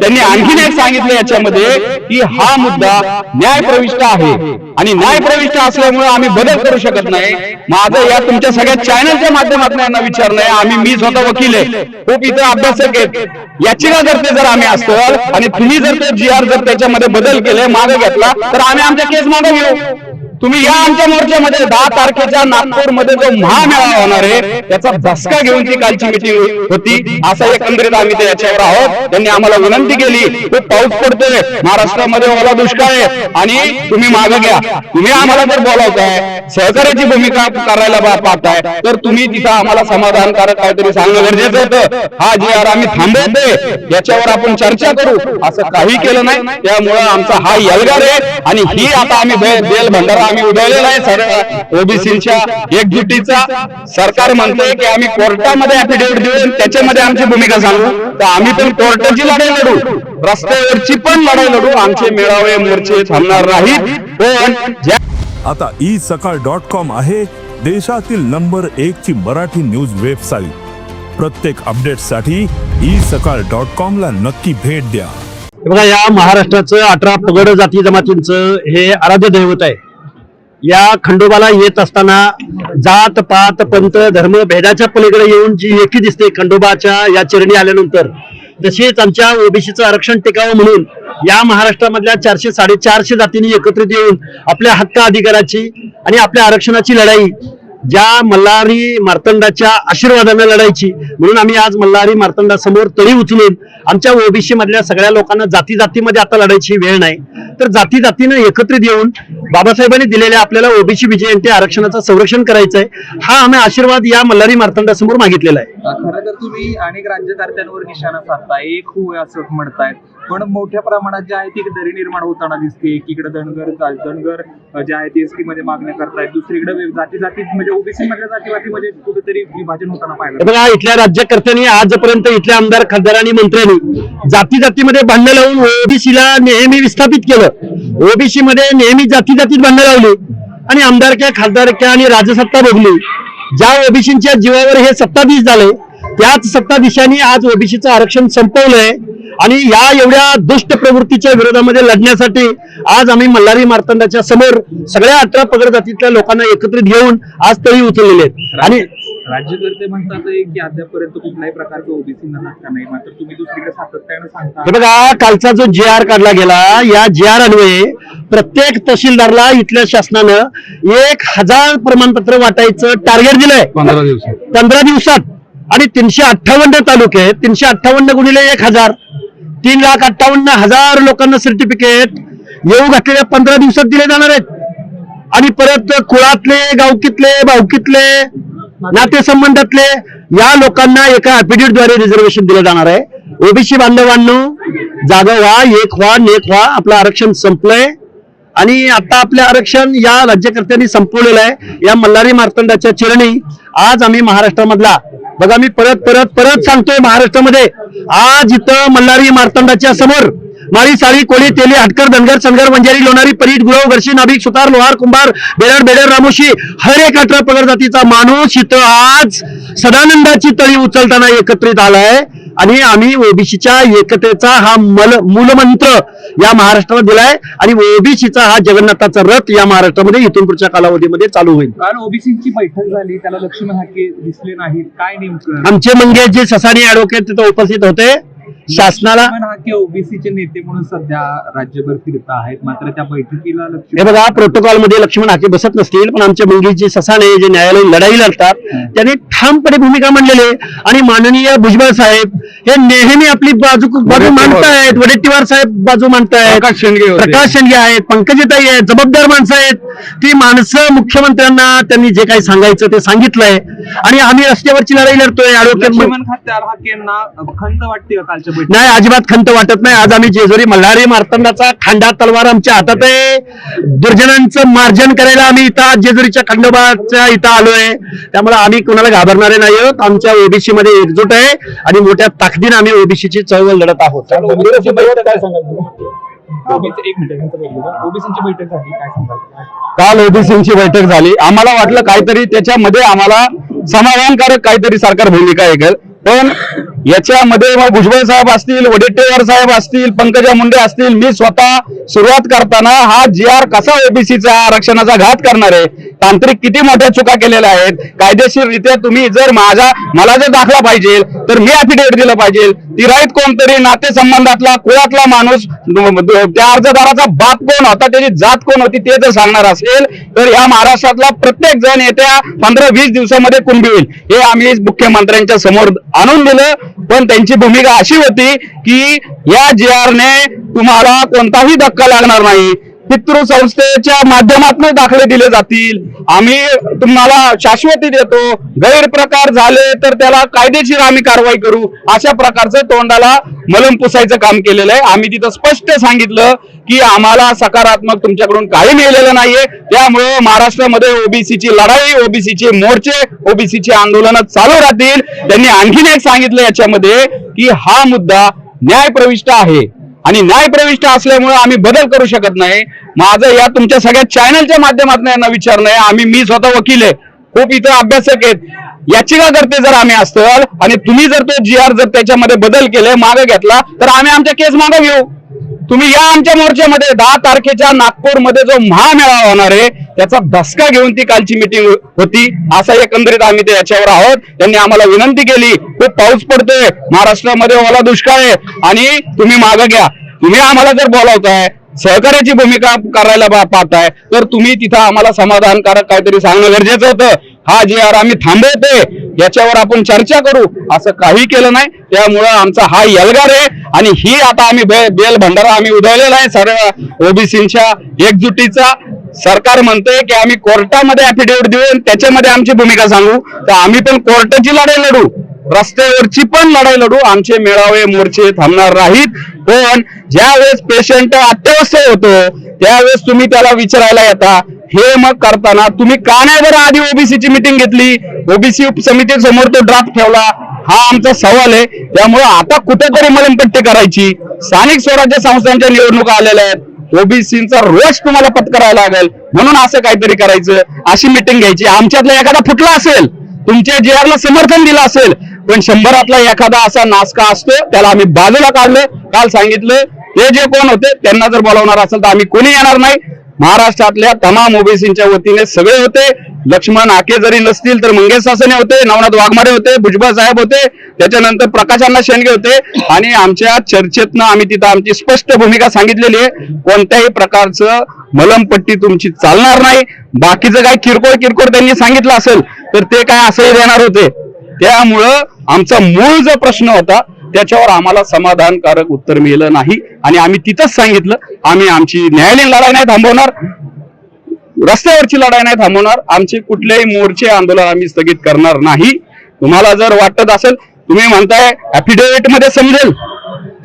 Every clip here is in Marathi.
त्यांनी आणखीन एक सांगितलं याच्यामध्ये की हा मुद्दा न्यायप्रविष्ट आहे. आणि न्यायप्रविष्ट असल्यामुळे आम्ही बदल करू शकत नाही. माझं या तुमच्या सगळ्या चॅनलच्या माध्यमातून यांना विचारणं आहे आम्ही मी स्वतः वकील आहे. खूप इथं अभ्यासक आहेत. याचिका करते जर आम्ही असतो आणि तुम्ही जर ते जी आर जर त्याच्यामध्ये बदल केले मागे घेतला तर आम्ही आमच्या केस मागे घेऊ. तुम्ही या आमच्या मोर्चामध्ये दहा तारखेच्या नागपूरमध्ये जो महामेळावा होणार आहे त्याचा धसका घेऊन ती कालची मिटिंग होती. असा एकंदरीत आम्ही ते याच्यावर आहोत. त्यांनी आम्हाला विनंती केली खूप पाऊस पडतोय महाराष्ट्रामध्ये ओला दुष्काळ आहे. आणि तुम्ही मागे घ्या. तुम्ही आम्हाला जर बोलावताय सहकार्याची भूमिका करायला पाहताय तर तुम्ही तिथं आम्हाला समाधानकारक काहीतरी सांगणं गरजेचं होतं. हा जी आर आम्ही थांबवतोय. याच्यावर आपण चर्चा करू. असं काही केलं नाही. त्यामुळं आमचा हा यलगार आहे. आणि ही आता आम्ही बेल भंडारा आम्ही उडवलेला आहे. सर ओबीसीच्या एकजुटीचा सरकार म्हणतोय की आम्ही कोर्टामध्ये अफिडेव्हिट देऊ त्याच्यामध्ये आमची भूमिका सांगू. तर आम्ही पण कोर्टाची लढाई लढू. रस्त्यावरची पण लढाई लढू. आमचे मेळावे मोर्चे थांबणार नाहीत. पण ज्या आता ई सकाळ डॉट कॉम आहे देशातील नंबर एक ची मराठी न्यूज वेबसाईट. प्रत्येक अपडेटसाठी ई सकाळ डॉट कॉम ला नक्की भेट द्या. बघा या महाराष्ट्राचं अठरा पगड जाती जमातींचं हे आराध्य दैवत आहे. या खंडोबाला येत असताना जात पात पंत धर्म भेदाच्या पलीकडे येऊन जी एकी दिसते खंडोबाच्या या चरणी आल्यानंतर तसेच आमच्या ओबीसीचं आरक्षण टिकावं म्हणून या महाराष्ट्रामधल्या चारशे साडेचारशे जातींनी एकत्रित येऊन आपल्या हक्क अधिकाराची आणि आपल्या आरक्षणाची लढाई ज्या मल्हारी मार्तंडाच्या आशीर्वादाने लढायची म्हणून आम्ही आज मल्हारी मार्तंडासमोर तळी उचलून आमच्या ओबीसी मधल्या सगळ्या लोकांना जाती जातीमध्ये आता लढायची वेळ नाही. तर जाती जातीनं एकत्रित येऊन बाबासाहेबांनी दिलेल्या आपल्याला ओबीसी विजयंती आरक्षणाचं संरक्षण करायचं आहे हा आम्ही आशीर्वाद या मल्हारी मार्तंडासमोर मागितलेला आहे. खरं तर तुम्ही अनेक राज्यकर्त्यांवर निशाणा साधताय एक होय असं म्हणतायत. पण मोठ्या प्रमाणात जे आहे ती दरी निर्माण होताना दिसते. एकीकडे धनगर धनगर जे आहे ते एसटी मध्ये मागण्या करतायत. दुसरीकडे जाती जाती म्हणजे ओबीसी मधल्या जातीवादीमध्ये कुठेतरी विभाजन होताना पाहिलं बघा इथल्या राज्यकर्त्यांनी आजपर्यंत इथल्या आमदार खासदारांनी मंत्र्यांनी जाती जातीमध्ये भांडण लावून ओबीसीला नेहमी विस्थापित केलं. ओबीसी मध्ये नेहमी जाती जातीत भांडण लावली. आणि आमदारक्या खासदारक्या आणि राजसत्ता भोगली. ज्या ओबीसीच्या जीवावर हे सत्ताधीश झाले त्याच सत्ताधीशांनी आज ओबीसीचं आरक्षण संपवलंय. आणि या एवढ्या दुष्ट प्रवृत्तीच्या विरोधामध्ये लढण्यासाठी आज आम्ही मल्हारी मार्तंडाच्या समोर सगळ्या अठरा पगड जातीतल्या लोकांना एकत्रित घेऊन आज तळी उचललेले आहेत. आणि राज्यकर्ते म्हणतात की अद्यापर्यंत कुठल्याही प्रकारचं धक्का नाही मात्र तुम्ही दुसरीकडे सातत्यानं सांगता. हे बघा कालचा जो जे आर काढला गेला या जे आर अन्वये प्रत्येक तहसीलदारला इथल्या शासनानं एक हजार प्रमाणपत्र वाटायचं टार्गेट दिलंय. पंधरा दिवसात. पंधरा दिवसात. आणि तीनशे अठ्ठावन्न तालुके तीनशे अठ्ठावन्न गुणिले एक हजार तीन लाख अठ्ठावन्न हजार लोकांना सर्टिफिकेट येऊ घातलेल्या पंधरा दिवसात दिले जाणार आहेत. आणि परत कुळातले गावकीतले भावकीतले नातेसंबंधातले या लोकांना एका affidavit द्वारे रिझर्वेशन दिलं जाणार आहे. ओबीसी बांधवांनो जागा व्हा एक व्हा नेक व्हा आपलं आरक्षण संपलंय. आणि आता आपलं आरक्षण या राज्यकर्त्यांनी संपवलेलं आहे. या मल्हारी मार्तंडाच्या चिरणी आज आम्ही महाराष्ट्रामधला बघा मी परत परत परत सांगतोय महाराष्ट्रामध्ये. आज इथं मल्हारी मार्तंडाच्या समोर माळी साळी कोळी तेली हटकर धनगर सनगर वंजारी लोणारी परीट गुळव घर्षी नाभिक सुतार लोहार कुंभार बेडर बेडर रामोशी हर एक अठरा पगड जातीचा माणूस इथं आज सदानंदाची तळी उचलताना एकत्रित आलाय. आणि आम्ही ओबीसीच्या एकतेचा हा मल मूलमंत्र या महाराष्ट्राला दिलाय. आणि ओबीसीचा हा जगन्नाथाचा रथ या महाराष्ट्रामध्ये इथून पुढच्या कालावधीमध्ये चालू होईल. काल ओबीसीची बैठक झाली त्याला लक्ष्मण हाके दिसले नाहीत. काय नेमकं? आमचे मंगेश जे ससानी ऍडव्होकेट तिथं उपस्थित होते. शासनाला ओबीसीचे नेते म्हणून सध्या राज्यभर फिरत आहेत. मात्र त्या बैठकीला हे बघा प्रोटोकॉलमध्ये लक्ष्मण हाके बसत नसतील पण आमचे मंगेशजी ससाने जे न्यायालयीन लढाई लढतात त्यांनी ठामपणे भूमिका मांडलेली आहे. आणि माननीय भुजबळ साहेब हे नेहमी आपली बाजू बाजू मांडतायत वडेट्टीवार साहेब बाजू मांडतायत. प्रकाश शेंडगे होते. प्रकाश शेंडगे आहेत पंकजताई आहेत जबाबदार माणसं आहेत. ती माणसं मुख्यमंत्र्यांना त्यांनी जे काही सांगायचं ते सांगितलंय. आणि आम्ही रस्त्यावरची लढाई लढतोय हाकेंना खंत वाटते कालच्या नाही अजिबात खंत वाटत नाही. आज आम्ही जेजुरी मल्हारी मार्तंडाचा खांडा तलवार आमच्या हातात आहे. दुर्जनांचं मार्जन करायला आम्ही इथं आज जेजुरीच्या खंडोबाच्या इथं आलोय. त्यामुळे आम्ही कुणाला घाबरणारे नाही आहोत. आमच्या ओबीसी मध्ये एकजूट आहे आणि मोठ्या ताकदीने आम्ही ओबीसीची चळवळ लढत आहोत. काल ओबीसीची बैठक झाली. आम्हाला वाटलं काहीतरी त्याच्यामध्ये आम्हाला समाधानकारक काहीतरी सरकार भूमिका आहे पण याच्यामध्ये मग भुजबळ साहेब असतील वडेट्टेवार साहेब असतील पंकजा मुंडे असतील मी स्वतः सुरुवात करताना हा जी आर कसा ओबीसीचा आरक्षणाचा घात करणार आहे तांत्रिक किती मोठ्या चुका केलेल्या आहेत कायदेशीररित्या तुम्ही जर माझा मला जर दाखला पाहिजे तर मी अफिडेव्हिट दिलं पाहिजे. तिराईत कोणतरी नातेसंबंधातला कुळातला माणूस त्या अर्जदाराचा बाप कोण होता त्याची जात कोण होती ते जर सांगणार असेल तर या महाराष्ट्रातला प्रत्येक जण येत्या पंधरा वीस दिवसामध्ये कुंभी होईल हे आम्ही मुख्यमंत्र्यांच्या समोर आणून दिलं पण त्यांची भूमिका अशी होती की या जी ने तुम्हाला कोणताही धक्का लागणार नाही. पितृ संस्थेच्या माध्यमातून दाखले दिले जातील. आम्ही तुम्हाला शाश्वती देतो. गैरप्रकार झाले तर त्याला कायदेशीर आम्ही कारवाई करू. अशा प्रकारचं तोंडाला मलम पुसायचं काम केलेलं आहे. आम्ही तिथं स्पष्ट सांगितलं की आम्हाला सकारात्मक तुमच्याकडून काही मिळालेलं नाहीये. त्यामुळे महाराष्ट्रामध्ये ओबीसीची लढाई ओबीसीचे मोर्चे ओबीसीची आंदोलनं चालू राहतील. त्यांनी आणखीन एक सांगितलं याच्यामध्ये की हा मुद्दा न्यायप्रविष्ट आहे. आणि न्यायप्रविष्ट असल्यामुळे आम्ही बदल करू शकत नाही. माझं या तुमच्या सगळ्या चॅनलच्या माध्यमातून यांना विचारणं आहे. आम्ही मी स्वतः वकील आहे. खूप इथं अभ्यासक आहेत. याचिका करते जर आम्ही असतो आणि तुम्ही जर तो जी आर जर त्याच्यामध्ये बदल केले मागे घेतला तर आम्ही आमच्या केस मागे घेऊ. तुम्ही या आमच्या मोर्चामध्ये दहा तारखेच्या नागपूरमध्ये जो महामेळावा होणार आहे त्याचा धसका घेऊन ती कालची मिटिंग होती. असा एकंदरीत आम्ही ते याच्यावर आहोत. त्यांनी आम्हाला विनंती केली खूप पाऊस पडतोय महाराष्ट्रामध्ये ओला दुष्काळ आहे आणि तुम्ही मागं घ्या. तुम्ही आम्हाला जर बोलावताय सहकार्याची भूमिका करायला पाहताय तर तुम्ही तिथं आम्हाला समाधानकारक काहीतरी सांगणं गरजेचं होतं. हा जी आर आम्ही थांबवतोय याच्यावर आपण चर्चा करू. असं काही केलं नाही. त्यामुळं आमचा हा यलगार आहे. आणि ही आता आम्ही बे- बेल भंडारा आम्ही उधळलेला आहे. सर्व ओबीसींच्या एकजुटीचा सरकार म्हणते की आम्ही कोर्टामध्ये अफिडेव्हिट देऊ आणि त्याच्यामध्ये आमची भूमिका सांगू. तर आम्ही पण कोर्टाची लढाई लढू. रस्त्यावरची पण लढाई लढू. आमचे मेळावे मोर्चे थांबणार नाहीत. पण ज्यावेळेस पेशंट अत्यवस्थ होतो त्यावेळेस तुम्ही त्याला विचारायला येता. हे मग करताना तुम्ही का नाही बरं आधी ओबीसीची मिटिंग घेतली? ओबीसी समिती समोर तो ड्राफ्ट ठेवला. हा आमचा सवाल आहे. त्यामुळे आता कुठेतरी मलमपट्टी करायची. स्थानिक स्वराज्य संस्थांच्या निवडणुका आलेल्या आहेत. ओबीसीचा रोष तुम्हाला पत्करावा लागेल. म्हणून असं काहीतरी करायचं. अशी मिटिंग घ्यायची. आमच्यातला एखादा फुटला असेल तुमच्या जे समर्थन दिलं असेल पण शंभरातला एखादा असा नासका असतो त्याला आम्ही बाजूला काढलं. काल सांगितलं ते जे कोण होते त्यांना जर बोलावणार असेल तर आम्ही कोणी येणार नाही. महाराष्ट्रातल्या तमाम ओबीसीच्या वतीने सगळे होते. लक्ष्मण आके जरी नसतील तर मंगेश सासने होते नवनाथ वाघमारे होते भुजबळ साहेब होते त्याच्यानंतर प्रकाशांना शेंडगे होते. आणि आमच्या चर्चेतनं आम्ही तिथं आमची स्पष्ट भूमिका सांगितलेली आहे. कोणत्याही प्रकारचं मलमपट्टी तुमची चालणार नाही. बाकीचं काय किरकोळ किरकोळ त्यांनी सांगितलं असेल तर ते काय असंही देणार होते. त्यामुळं आमचा मूळ जो प्रश्न होता त्याच्यावर आम्हाला समाधानकारक उत्तर मिळलं नाही. आणि आम्ही तिथंच सांगितलं आम्ही आमची न्यायालयीन लढाई नाही थांबवणार. रस्त्यावरची लढाई नाही थांबवणार. आमचे कुठलेही मोर्चे आंदोलन आम्ही स्थगित करणार नाही. तुम्हाला जर वाटत असेल तुम्ही म्हणताय अफिडेव्हिटमध्ये समजेल.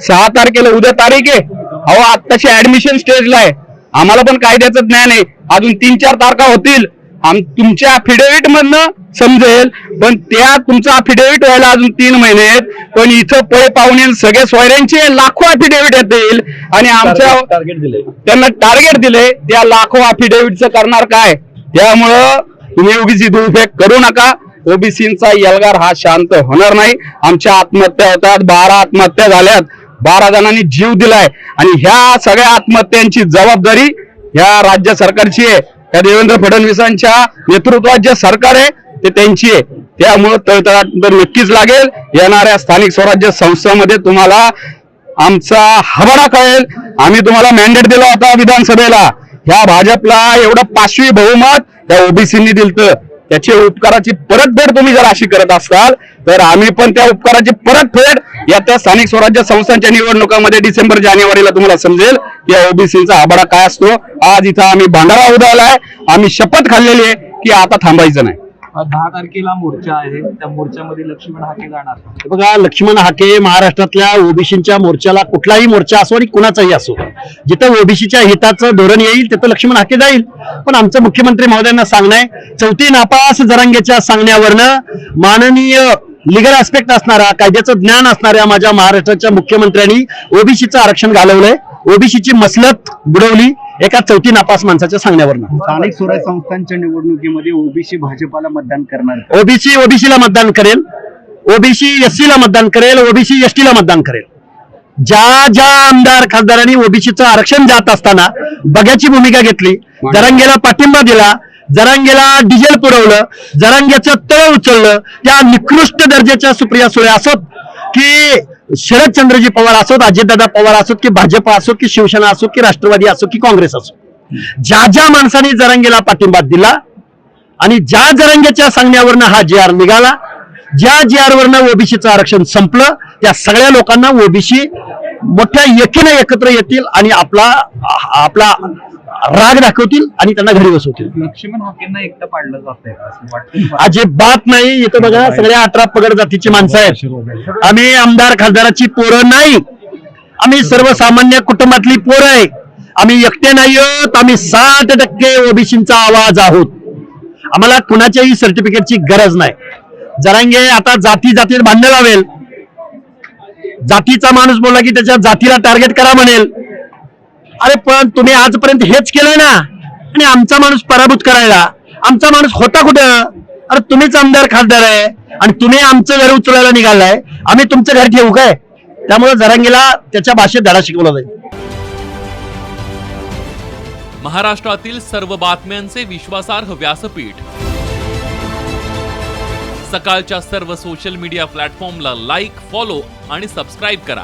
सहा तारखेला उद्या तारीख आहे. अहो आत्ताची ऍडमिशन स्टेजला आहे. आम्हाला पण कायद्याचं ज्ञान आहे. अजून तीन चार तारखा होतील. आम तुमच्या अफिडेव्हिट मधनं समजेल पण त्या तुमचं अफिडेव्हिट व्हायला अजून तीन महिने आहेत. पण इथं पै पाहुणे सगळे सोयऱ्यांचे लाखो अफिडेव्हिट येतील आणि आमच्या टार्गेट दिले. त्यांना टार्गेट दिले त्या लाखो अफिडेव्हिटचं करणार काय? त्यामुळं तुम्ही ओबीसी दुरुपयोग करू नका. ओबीसीचा यलगार हा शांत होणार नाही. आमच्या आत्महत्या होतात बारा आत्महत्या झाल्यात. बारा जणांनी जीव दिलाय. आणि ह्या सगळ्या आत्महत्यांची जबाबदारी ह्या राज्य सरकारची आहे. या देवेंद्र फडणवीसांच्या नेतृत्वात जे सरकार आहे ते त्यांची आहे. त्यामुळं तळतळाट तर नक्कीच लागेल. येणाऱ्या स्थानिक स्वराज्य संस्थामध्ये तुम्हाला आमचा हवाडा कळेल. आम्ही तुम्हाला मॅन्डेट दिला होता विधानसभेला. ह्या भाजपला एवढं पाचवी बहुमत त्या ओबीसींनी दिलतं. त्याची उपकाराची परतफेड तुम्ही जर अशी करत असाल तर आम्ही पण त्या उपकाराची परतफेड या त्या स्थानिक स्वराज्य संस्थांच्या निवडणुकामध्ये डिसेंबर जानेवारीला तुम्हाला समजेल. या ओबीसीचा आबाडा काय असतो? आज इथं आम्ही भांडारा उदावलाय आम्ही शपथ खाल्लेली आहे की आता थांबायचं नाही. दहा तारखेला मोर्चा आहे. त्या मोर्चामध्ये लक्ष्मण हाके जाणार. बघा लक्ष्मण हाके महाराष्ट्रातल्या ओबीसीच्या मोर्चाला कुठलाही मोर्चा असो आणि कुणाचाही असो. जिथं ओबीसीच्या हिताचं धोरण येईल तिथं लक्ष्मण हाके जाईल. पण आमचं मुख्यमंत्री महोदयांना सांगणं आहे चौथी नापास जरांगेच्या सांगण्यावरनं माननीय लिगल आस्पेक्ट असणारा कायद्याचं ज्ञान असणाऱ्या माझ्या महाराष्ट्राच्या मुख्यमंत्र्यांनी ओबीसीचं आरक्षण घालवलंय. ओबीसीची मसलत बुडवली. एका चौथी नापास माणसाच्या सांगण्यावरनं. स्थानिक स्वराज्य संस्थांच्या निवडणुकीमध्ये ओबीसी भाजपाला मतदान करणार ओबीसी ओबीसीला मतदान करेल. ओबीसी एससी ला मतदान करेल. ओबीसी एसटी ला मतदान करेल. ज्या ज्या आमदार खासदारांनी ओबीसीचं आरक्षण जात असताना बघ्याची भूमिका घेतली. जरांगेला पाठिंबा दिला. जरांगेला डिझेल पुरवलं. जरांगेचं तळ उचललं. त्या निकृष्ट दर्जाच्या सुप्रिया सुळे असोत की शरदचंद्रजी पवार असोत अजितदादा पवार असोत की भाजप असो की शिवसेना असो की राष्ट्रवादी असो की काँग्रेस असो ज्या ज्या माणसाने जरंगेला पाठिंबा दिला आणि ज्या जरंगेच्या सांगण्यावरनं हा जे आर निघाला ज्या जे आर वरनं ओबीसीचं आरक्षण संपलं त्या सगळ्या लोकांना ओबीसी मोठ्या एकीने एकत्र येतील आणि आपला आपला राग दाखवतील आणि त्यांना घरी बसवतील. लक्ष्मण हाकेंना एकटं पाडलं तुम्हाला? अजिबात नाही. इथं बघा सगळ्या अठरा पगड जातीची माणसं आहेत. आम्ही आमदार खासदाराची पोरं नाही. आम्ही सर्वसामान्य कुटुंबातली पोरं आहे. आम्ही एकटे नाही आहोत. आम्ही साठ टक्के ओबीसींचा आवाज आहोत. आम्हाला कुणाच्याही सर्टिफिकेटची गरज नाही. जरांगे आता जाती जातीत भांडण लावेल. जातीचा माणूस बोलला की त्याच्या जातीला टार्गेट करा म्हणेल. अरे पण तुम्ही आजपर्यंत हेच केलंय ना? आणि आमचा माणूस पराभूत करायला. आमचा माणूस होता कुठं? अरे तुम्हीच आमदार खासदार आहे. आणि तुम्ही आमचं घर उचलायला निघालाय. आम्ही तुमचं घर ठेवू काय? त्यामुळे जरांगीला त्याच्या भाषेत धडा शिकवला जाईल. महाराष्ट्रातील सर्व बातम्यांचे विश्वासार्ह व्यासपीठ. सकाळच्या सर्व सोशल मीडिया प्लॅटफॉर्मला लाईक फॉलो आणि सबस्क्राईब करा.